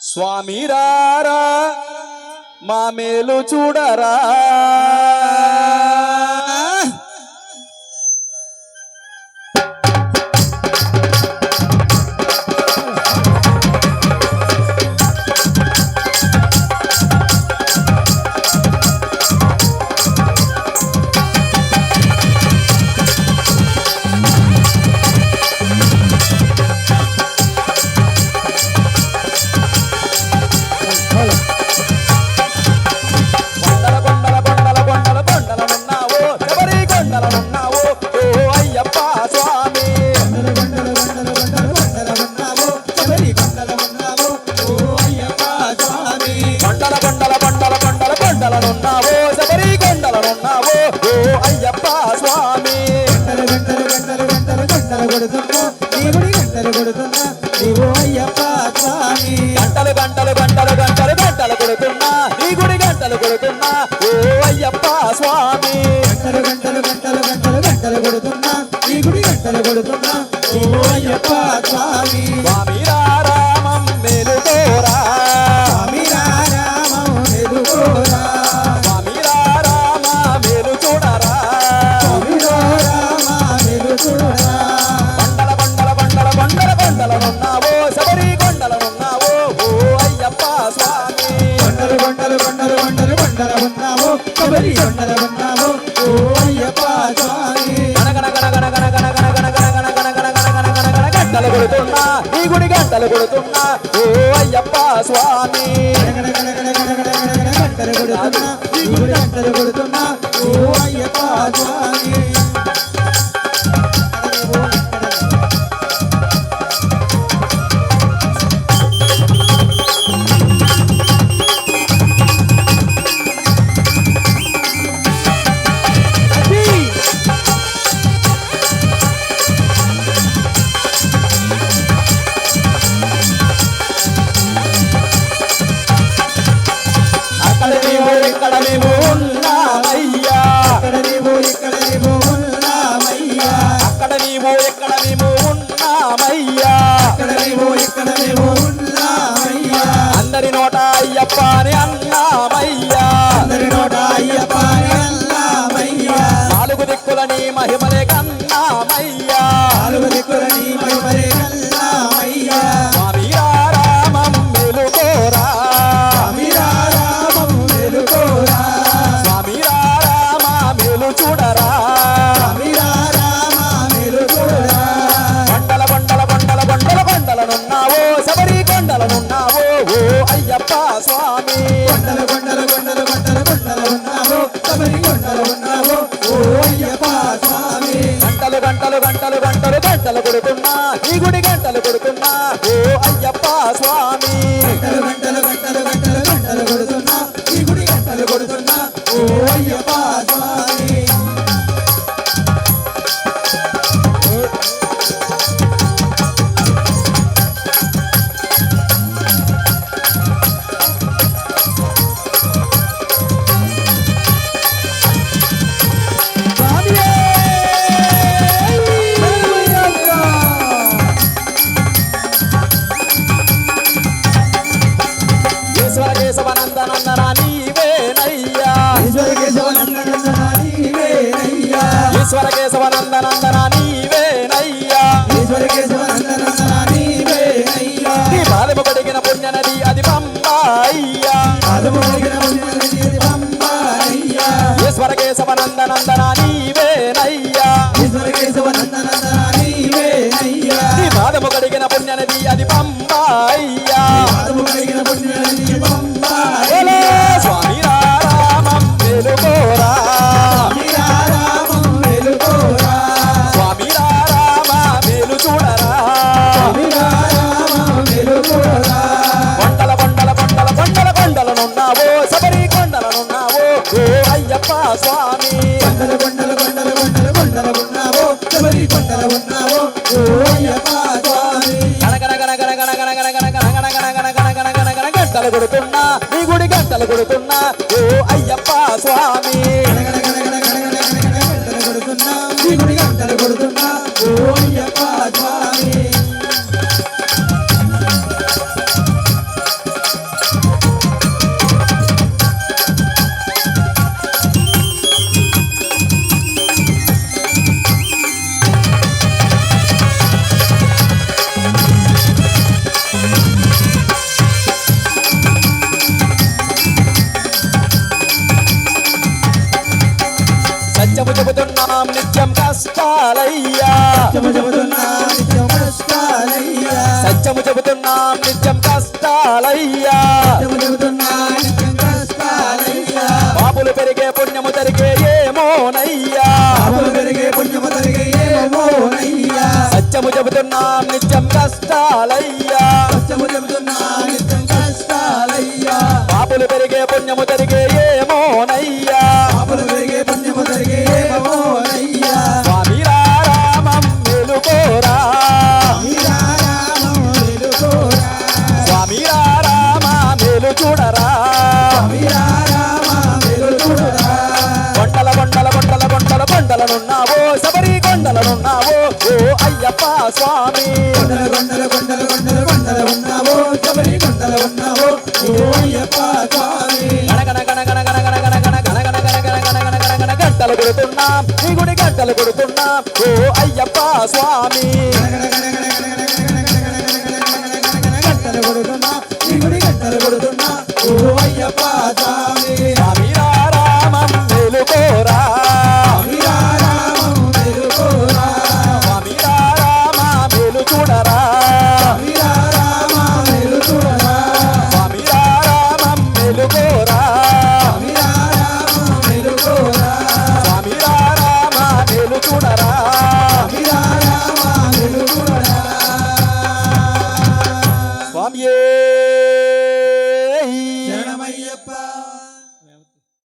స్వామి రారా మా మేలు చూడరా. గంటలు కొడుతున్నా దేవుడి గంటలు కొడుతున్నా నీవు అయ్యప్ప స్వామి. గంటలు గంటలు గంటలు గంటలు గంటలు కొడుతున్నా. నీ గుడి గంటలు కొడుతున్నా. ఓ అయ్యప్ప స్వామి. గంటలు గంటలు గంటలు గంటలు గంటలు కొడుతున్నా. నీ గుడి గంటలు కొడుతున్నా. ఓ అయ్యప్ప స్వామి. స్వామి వండర వండర వండర ఉన్నాము కబరి వండర ఉన్నాము ఓ అయ్యప్ప స్వామి. గంటలు కొడుతున్నా ఈ గుడి గంటలు కొడుతున్నా. ఓ అయ్యప్ప స్వామి. గంటలు కొడుతున్నా ఈ గుడి గంటలు కొడుతున్నా. ఓ అయ్యప్ప స్వామి. మేము ఎక్కడ మేము ఉన్నామయ్యా అందరి నోట అయ్యప్ప అని అన్నామయ్యా నాలుగు దిక్కులని మహిమలే కన్నా గంటలు గంటలు గంటలు గంటలు కొడుకున్నా ఈ గుడి గంటలు కొడుకున్నా ఓ అయ్యప్ప స్వామి. గంటలు గంటలు గంటలు గంటలు గంటలు కొడుతున్నా. ఈ గుడి గంటలు కొడుతున్నా. ఓ అయ్యప్ప ఈశ్వర కేశవ నందనందన నీవేనయ్యా. ఈశ్వర కేశవ నందనందన నీవేనయ్యా. నీ పాదము పడిగిన పుణ్య నది అది పంబాయ్యా స్వామి కొండలు కొండలు కొండలు కొండలు కొండలు ఉన్నావో శబరి కొండలు ఉన్నావో ఓ అయ్యప్ప స్వామి గణగణ గణ గణ గణ గణ గణ గణ గణ గణ గణ గణ గణ గణ గణ గణ గంటలు కొడుతున్నా నీ గుడి గంటలు కొడుతున్నా ఓ అయ్యప్ప స్వామి గణగణ గణగణ గణగణ చెబుతున్నాం నిత్యం కష్టాలయ్యా సత్యము చెబుతున్నాం నిత్యం కష్టాలయ్యా బాబులు పెరిగే పుణ్యము తరిగే ఏమోనయ్యా సత్యము చెబుతున్నాం నిత్యం కష్టాలయ్యా కొండలనున్నావో శబరి కొండలనున్నావో ఓ అయ్యప్ప స్వామి. కొండల కొండల కొండల కొండల కొండల ఉన్నావో శబరి కొండల ఉన్నావో ఓ అయ్యప్ప స్వామి గణగణ గణ గణ గణ గణ గణ గణ గణ గణ గణ గణ గణ గణ గంటలు కొడుతున్నాం నీ గుడి గంటలు కొడుతున్నాం ఓ అయ్యప్ప స్వామి. గంటలు నాలుగు కూడా